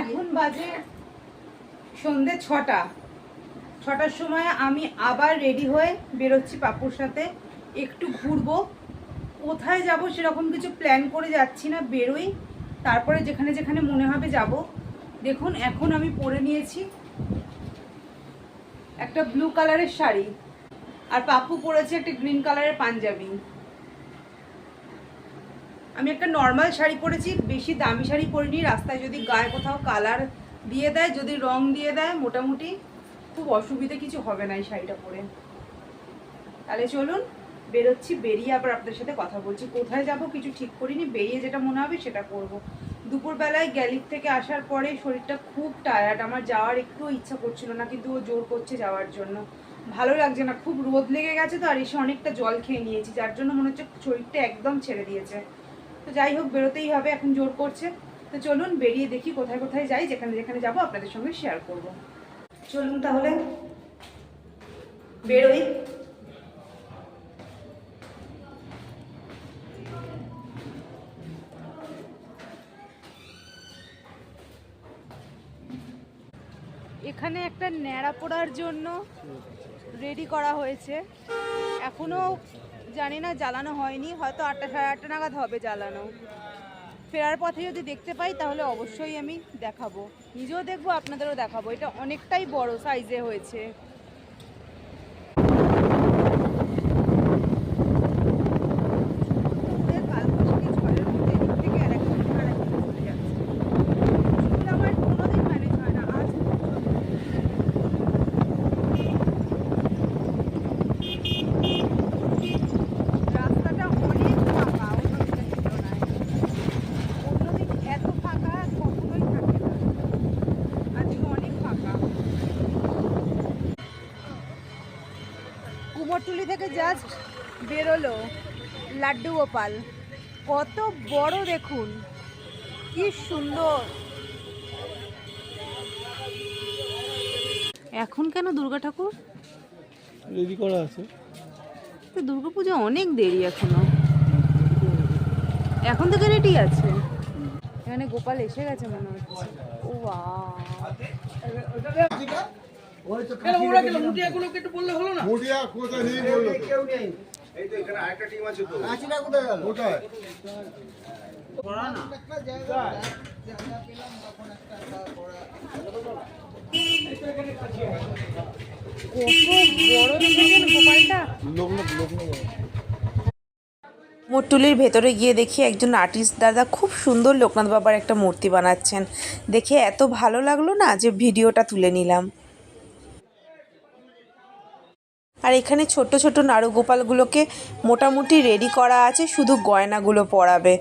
এখন বাজে সন্ধে ছটা। ছটার সময় আমি আবার রেডি হয়ে বেরোচ্ছি পাপুর সাথে। একটু ঘুরবো। কোথায় যাব সেরকম কিছু প্ল্যান করে যাচ্ছি না, বেরোই। তারপরে যেখানে যেখানে মনে হবে যাব। দেখুন, এখন আমি পরে নিয়েছি একটা ব্লু কালারের শাড়ি। আর পাপু পরেছে একটা গ্রিন কালারের পাঞ্জাবি। আমি একটা নর্মাল শাড়ি পরেছি, বেশি দামি শাড়ি পরিনি, রাস্তায় যদি গায়ে কোথাও কালার দিয়ে দেয়, যদি রং দিয়ে দেয়, মোটামুটি খুব অসুবিধে কিছু হবে না এই শাড়িটা পরে। তাহলে চলুন, বেরোচ্ছি, বেরিয়ে আবার আপনার সাথে কথা বলছি। কোথায় যাব কিছু ঠিক করিনি, বেরিয়ে যেটা মনে হবে সেটা করব। দুপুরবেলায় গ্যালির থেকে আসার পরে শরীরটা খুব টায়ার্ড আমার যাওয়ার একটু ইচ্ছা করছিল না, কিন্তু ও জোর করছে যাওয়ার জন্য। ভালো লাগছে না, খুব রোদ লেগে গেছে তো, আর এসে অনেকটা জল খেয়ে নিয়েছি, যার জন্য মনে হচ্ছে শরীরটা একদম ছেড়ে দিয়েছে। তো যাই হোক, বেরোতেই হবে, এখন জোর করছে। তো চলুন বেরিয়ে দেখি কোথায় কোথায় যাই, যেখানে যেখানে যাব, আপনাদের সঙ্গে শেয়ার করব। চলুন তাহলে, বেরোই। এখানে একটা ন্যাড়া পোড়ার জন্য রেডি করা হয়েছে। এখনও জানি না, জ্বালানো হয়নি। হয়তো আটটা সাড়ে আটটা নাগাদ হবে জ্বালানো। ফেরার পথে যদি দেখতে পাই, তাহলে অবশ্যই আমি দেখাবো। নিজেও দেখব, আপনাদেরও দেখাবো। এটা অনেকটাই বড় সাইজে হয়েছে কালবৈশাখী ঝড়ের মধ্যে এদিক থেকে আরেকটা থেকে আরেকটা চলে যাচ্ছে। চুল আমার কোনোদিন manage হয় না, আজ রাস্তাটা অনেক ফাঁকা অন্য দিনের তুলনায় অন্যদিন এত ফাঁকা কখনোই থাকে না আজকে অনেক ফাঁকা কুমোরটুলি থেকে জাস্ট বেরোলো লাড্ডু গোপাল। কত বড় দেখুন কি সুন্দর। এখন কেন দুর্গা ঠাকুর? রেডি করা আছে। তো দুর্গাপুজো অনেক দেরি এখনও। এখন থেকে রেডি আছে। এখানে গোপাল এসে গেছে মনে হচ্ছে। ও মুটিয়া কোথায় নেই বলল কেউ নেই। এই তো এখানে আরেকটা টিম আছে তো। আছিটা কোথায় গেল? কোথায়? কত বড় দেখেছেন গোপালটা লোকনাথ লোকনাথ মোটটুলির ভেতরে গিয়ে দেখি একজন আর্টিস্ট দাদা খুব সুন্দর লোকনাথ বাবার একটা মূর্তি বানাচ্ছেন। দেখে এত ভালো লাগল না যে ভিডিওটা তুলে নিলাম। আর এখানে ছোট ছোট নাড়ুগোপালগুলোকে মোটামুটি রেডি করা আছে, শুধু গয়নাগুলো পরাবে।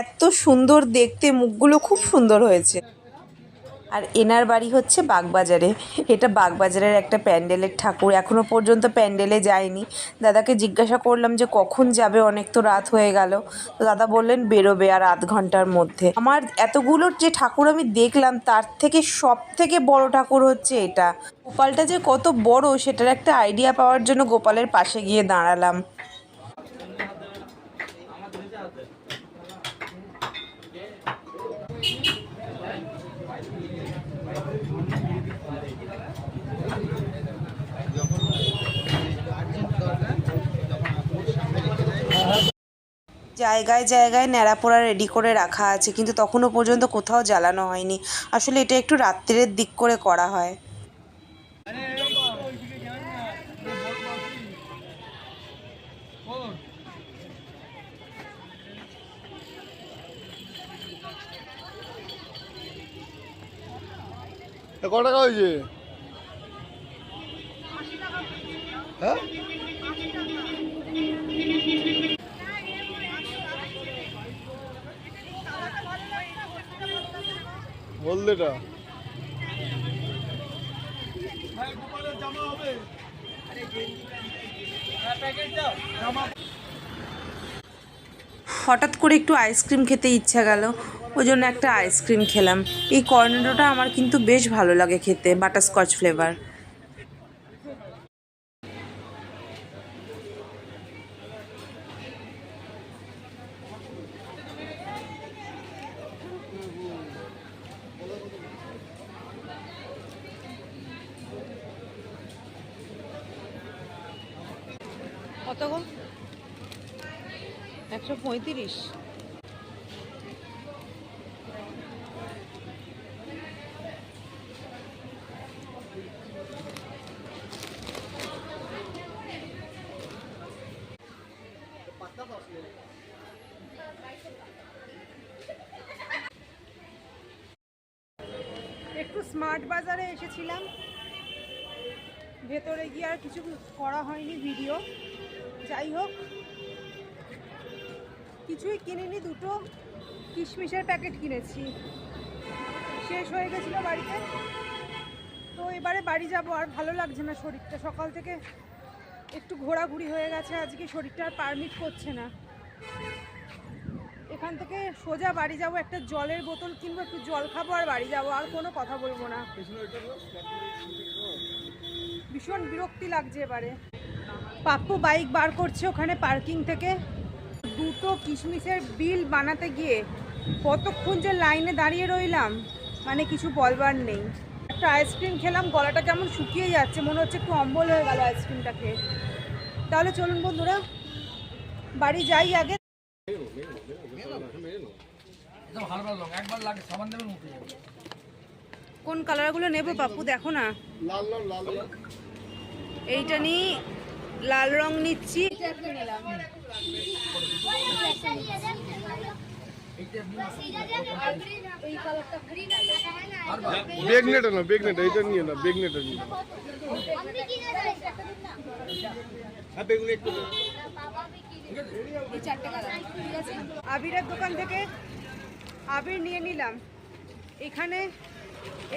এত সুন্দর দেখতে, মুখগুলো খুব সুন্দর হয়েছে। আর এনার বাড়ি হচ্ছে বাগবাজারে। এটা বাগবাজারের একটা প্যান্ডেলের ঠাকুর। এখনও পর্যন্ত প্যান্ডেলে যায়নি। দাদাকে জিজ্ঞাসা করলাম যে, কখন যাবে? অনেক তো রাত হয়ে গেল। তো দাদা বললেন, বেরোবে আর আধ ঘণ্টার মধ্যে। আমার এতগুলোর যে ঠাকুর আমি দেখলাম, তার থেকে সব থেকে বড় ঠাকুর হচ্ছে এটা। গোপালটা যে কত বড়, সেটার একটা আইডিয়া পাওয়ার জন্য গোপালের পাশে গিয়ে দাঁড়ালাম। জায়গায় জায়গায় ন্যাড়াপোড়া রেডি করে রাখা আছে, কিন্তু তখনও পর্যন্ত কোথাও জ্বালানো হয়নি। আসলে এটা একটু রাত্রের দিক করে করা হয়। ক টাকা হয়েছে? হ্যাঁ? বললেটা। হঠাৎ করে একটু আইসক্রিম খেতে ইচ্ছা গেল। ওই জন্য একটা আইসক্রিম খেলাম। এই কর্নেডোটা আমার কিন্তু বেশ ভালো লাগে খেতে বাটারস্কচ ফ্লেভার কত গো? একশো পঁয়ত্রিশ। একটু স্মার্ট বাজারে এসেছিলাম। ভেতরে গিয়ে আর কিছু করা হয়নি ভিডিও। যাই হোক, কিছুই কিনিনি, দুটো কিশমিশের প্যাকেট কিনেছি। শেষ হয়ে গেছিল বাড়িতে। তো এবারে বাড়ি যাব, আর ভালো লাগছে না শরীরটা। সকাল থেকে একটু ঘোরাঘুরি হয়ে গেছে, আজকে শরীরটা আর পারমিট করছে না। এখান থেকে সোজা বাড়ি যাব, একটা জলের বোতল কিনবো, একটু জল খাব আর বাড়ি যাব। আর কোনো কথা বলব না। ভীষণ বিরক্তি লাগছে এবারে। পাপ্পু বাইক বার করছে ওখানে পার্কিং থেকে। দুটো কিশমিশের বিল বানাতে গিয়ে কতক্ষণ যে লাইনে দাঁড়িয়ে রইলাম মানে কিছু বলবার নেই। একটা আইসক্রিম খেলাম গলাটা কেমন শুকিয়ে যাচ্ছে মনে হচ্ছে একটু অম্বল হয়ে গেল আইসক্রিমটা খেয়ে। তাহলে চলুন বন্ধুরা বাড়ি যাই আগে। কোন কালারগুলো নেব পাপ্পু? দেখো না। এইটা নিয়ে লাল রং নিচ্ছি। নিলাম বেগনেটা না বেগনেটা এটা নিয়ে না বেগনেটা নিয়ে। আবিরের দোকান থেকে আবির নিয়ে নিলাম। এখানে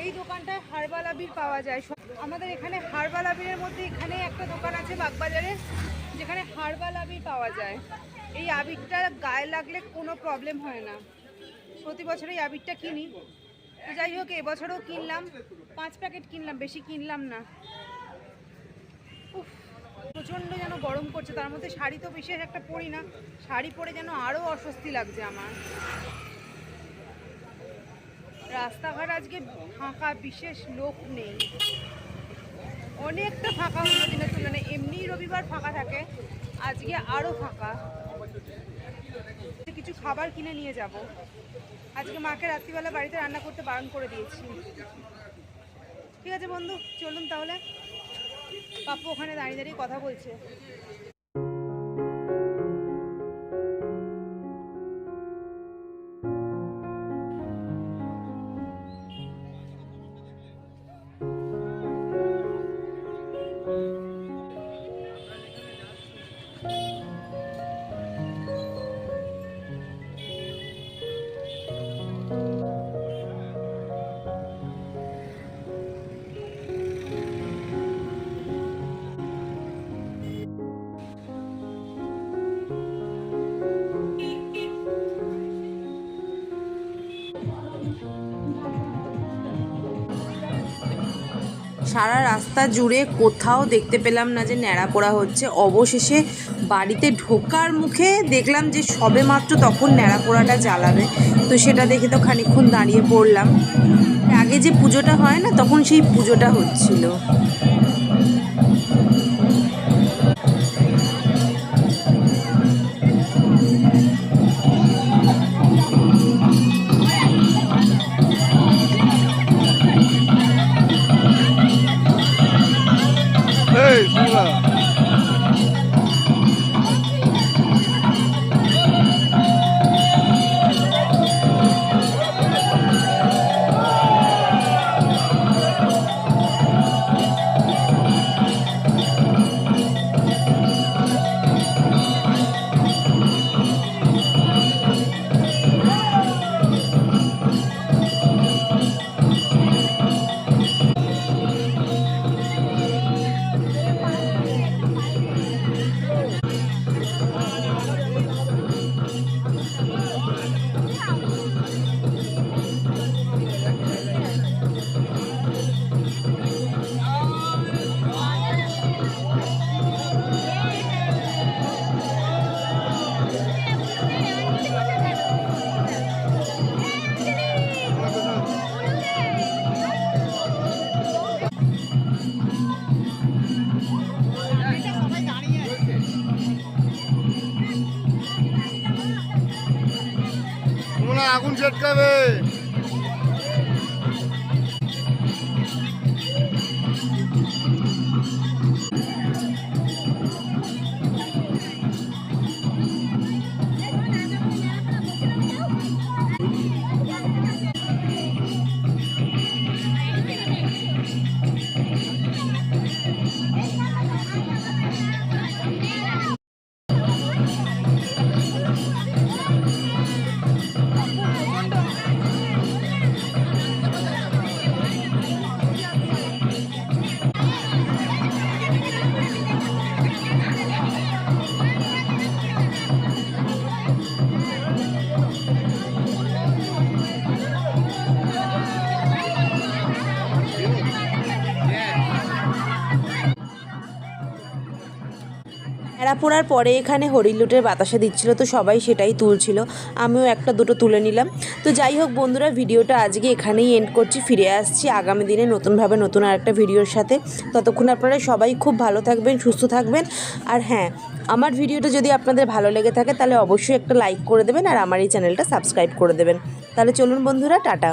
এই দোকানটায় হারবাল আবির পাওয়া যায়। আমাদের এখানে হারবাল আবিরের মধ্যে এখানে একটা দোকান আছে বাগবাজারে যেখানে হার্বাল আবির পাওয়া যায়। এই আবিরটা গায়ে লাগলে কোনো প্রবলেম হয় না। প্রতি বছর এই আবিরটা কিনি। তো যাই হোক এবছরও কিনলাম। পাঁচ প্যাকেট কিনলাম বেশি কিনলাম না। উফ, প্রচণ্ড যেন গরম করছে তার মধ্যে শাড়ি তো বিশেষ একটা পরি না। শাড়ি পরে যেন আরও অস্বস্তি লাগছে আমার। রাস্তাঘাট আজকে ফাঁকা, বিশেষ লোক নেই। অনেকটা ফাঁকা অন্য দিনের তুলনায়। এমনি রবিবার ফাঁকা থাকে, আজকে আরও ফাঁকা। কিছু খাবার কিনে নিয়ে যাব। আজকে মাকে রাত্রিবেলা বাড়িতে রান্না করতে বারণ করে দিয়েছি। ঠিক আছে বন্ধু, চলুন তাহলে। পাপ্পু ওখানে দাঁড়িয়ে দাঁড়িয়ে কথা বলছে। সারা রাস্তা জুড়ে কোথাও দেখতে পেলাম না যে ন্যাড়া পোড়া হচ্ছে। অবশেষে বাড়িতে ঢোকার মুখে দেখলাম যে সবে মাত্র তখন ন্যাড়া পোড়াটা জ্বালাবে। তো সেটা দেখে তো খানিক্ষণ দাঁড়িয়ে পড়লাম। আগে যে পুজোটা হয় না, তখন সেই পুজোটা হচ্ছিল। আগুন ছেটকাবে। এরা পড়ার পরে এখানে হরিলুটের বাতাসা দিচ্ছিল, তো সবাই সেটাই তুলছিল। আমিও একটা দুটো তুলে নিলাম। তো যাই হোক বন্ধুরা, ভিডিওটা আজকে এখানেই এন্ড করছি। ফিরে আসছি আগামী দিনে নতুনভাবে নতুন আর একটা ভিডিওর সাথে। ততক্ষণ আপনারা সবাই খুব ভালো থাকবেন, সুস্থ থাকবেন। আর হ্যাঁ আমার ভিডিওটা যদি আপনাদের ভালো লেগে থাকে, তাহলে অবশ্যই একটা লাইক করে দেবেন আর আমার এই চ্যানেলটা সাবস্ক্রাইব করে দেবেন। তাহলে চলুন বন্ধুরা, টাটা।